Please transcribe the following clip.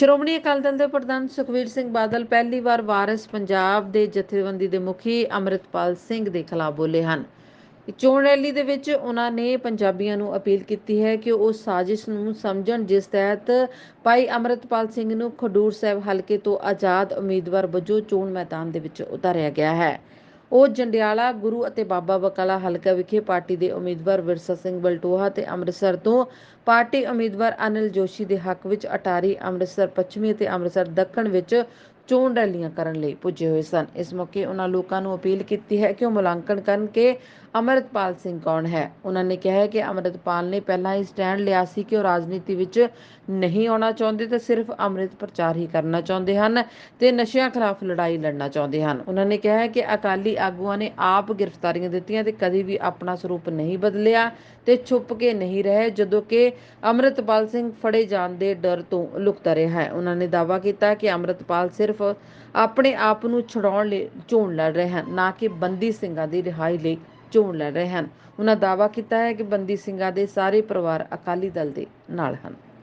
ਸ਼੍ਰੋਮਣੀ ਅਕਾਲੀ ਦਲ ਦੇ ਪ੍ਰਧਾਨ ਸੁਖਵੀਰ ਸਿੰਘ ਬਾਦਲ ਪਹਿਲੀ ਵਾਰ ਵਾਰਿਸ ਪੰਜਾਬ ਦੇ ਜਥੇਬੰਦੀ ਦੇ ਮੁਖੀ ਅੰਮ੍ਰਿਤਪਾਲ ਸਿੰਘ ਦੇ ਖਿਲਾਫ ਬੋਲੇ ਹਨ। ਚੋਣ ਰੈਲੀ ਦੇ ਵਿੱਚ ਉਹਨਾਂ ਨੇ ਪੰਜਾਬੀਆਂ ਨੂੰ ਅਪੀਲ ਕੀਤੀ ਹੈ ਕਿ ਉਹ ਸਾਜ਼ਿਸ਼ ਨੂੰ ਸਮਝਣ, ਜਿਸ ਤਹਿਤ ਭਾਈ ਅੰਮ੍ਰਿਤਪਾਲ ਸਿੰਘ ਨੂੰ ਖਡੂਰ ਸਾਹਿਬ ਹਲਕੇ ਤੋਂ ਆਜ਼ਾਦ ਉਮੀਦਵਾਰ ਵਜੋਂ ਚੋਣ ਮੈਦਾਨ ਦੇ ਵਿੱਚ ਉਤਾਰਿਆ ਗਿਆ ਹੈ। ਉਹ ਜੰਡਿਆਲਾ ਗੁਰੂ ਅਤੇ ਬਾਬਾ ਬਕਾਲਾ ਹਲਕਾ ਵਿਖੇ ਪਾਰਟੀ ਦੇ ਉਮੀਦਵਾਰ ਵਿਰਸਾ ਸਿੰਘ ਬਲਟੋਹਾ ਤੇ ਅੰਮ੍ਰਿਤਸਰ ਤੋਂ ਪਾਰਟੀ ਉਮੀਦਵਾਰ ਅਨਿਲ ਜੋਸ਼ੀ ਦੇ ਹੱਕ ਵਿੱਚ ਅਟਾਰੀ, ਅੰਮ੍ਰਿਤਸਰ ਪੱਛਮੀ ਅਤੇ ਅੰਮ੍ਰਿਤਸਰ ਦੱਖਣ ਵਿੱਚ ਚੋਣ ਰੈਲੀਆਂ ਕਰਨ ਲਈ ਪੁੱਜੇ ਹੋਏ ਸਨ। ਇਸ ਮੌਕੇ ਉਹਨਾਂ ਲੋਕਾਂ ਨੂੰ ਅਪੀਲ ਕੀਤੀ ਹੈ ਕਿ ਉਹ ਮੁਲਾਂਕਣ ਕਰਨ ਕਿ ਅਮਰਤਪਾਲ ਸਿੰਘ ਕੌਣ ਹੈ। ਉਹਨਾਂ ਨੇ ਕਿਹਾ ਹੈ ਕਿ ਅਮਰਤਪਾਲ ਨੇ ਪਹਿਲਾਂ ਹੀ ਸਟੈਂਡ ਲਿਆ ਸੀ ਕਿ ਉਹ ਰਾਜਨੀਤੀ ਵਿੱਚ ਨਹੀਂ ਆਉਣਾ ਚਾਹੁੰਦੇ ਤੇ ਸਿਰਫ ਅੰਮ੍ਰਿਤ ਪ੍ਰਚਾਰ ਹੀ ਕਰਨਾ ਚਾਹੁੰਦੇ ਹਨ ਤੇ ਨਸ਼ਿਆਂ ਖਿਲਾਫ ਲੜਾਈ ਲੜਨਾ ਚਾਹੁੰਦੇ ਹਨ। ਉਹਨਾਂ ਨੇ ਕਿਹਾ ਹੈ ਕਿ ਅਕਾਲੀ ਆਗੂਆਂ ਨੇ ਆਪ ਗ੍ਰਿਫਤਾਰੀਆਂ ਦਿੱਤੀਆਂ ਤੇ ਕਦੀ ਵੀ ਆਪਣਾ ਸਰੂਪ ਨਹੀਂ ਬਦਲਿਆ ਤੇ ਛੁਪ ਕੇ ਨਹੀਂ ਰਹੇ, ਜਦੋਂ ਕਿ ਅੰਮ੍ਰਿਤਪਾਲ ਸਿੰਘ ਫੜੇ ਜਾਣ ਦੇ ਡਰ ਤੋਂ ਲੁਕਤਾ ਰਿਹਾ ਹੈ ਉਹਨਾਂ ਨੇ ਦਾਅਵਾ ਕੀਤਾ ਕਿ ਅੰਮ੍ਰਿਤਪਾਲ ਸਿਰਫ ਆਪਣੇ ਆਪ ਨੂੰ ਛੁਡਾਉਣ ਲਈ ਚੋਣ ਲੜ ਰਹੇ ਹਨ, ਨਾ ਕਿ ਬੰਦੀ ਸਿੰਘਾਂ ਦੀ ਰਿਹਾਈ ਲਈ ਚੋਣ ਲੜ ਰਹੇ ਹਨ। ਉਹਨਾਂ ਦਾਅਵਾ ਕੀਤਾ ਹੈ ਕਿ ਬੰਦੀ ਸਿੰਘਾਂ ਦੇ ਸਾਰੇ ਪਰਿਵਾਰ ਅਕਾਲੀ ਦਲ ਦੇ ਨਾਲ ਹਨ।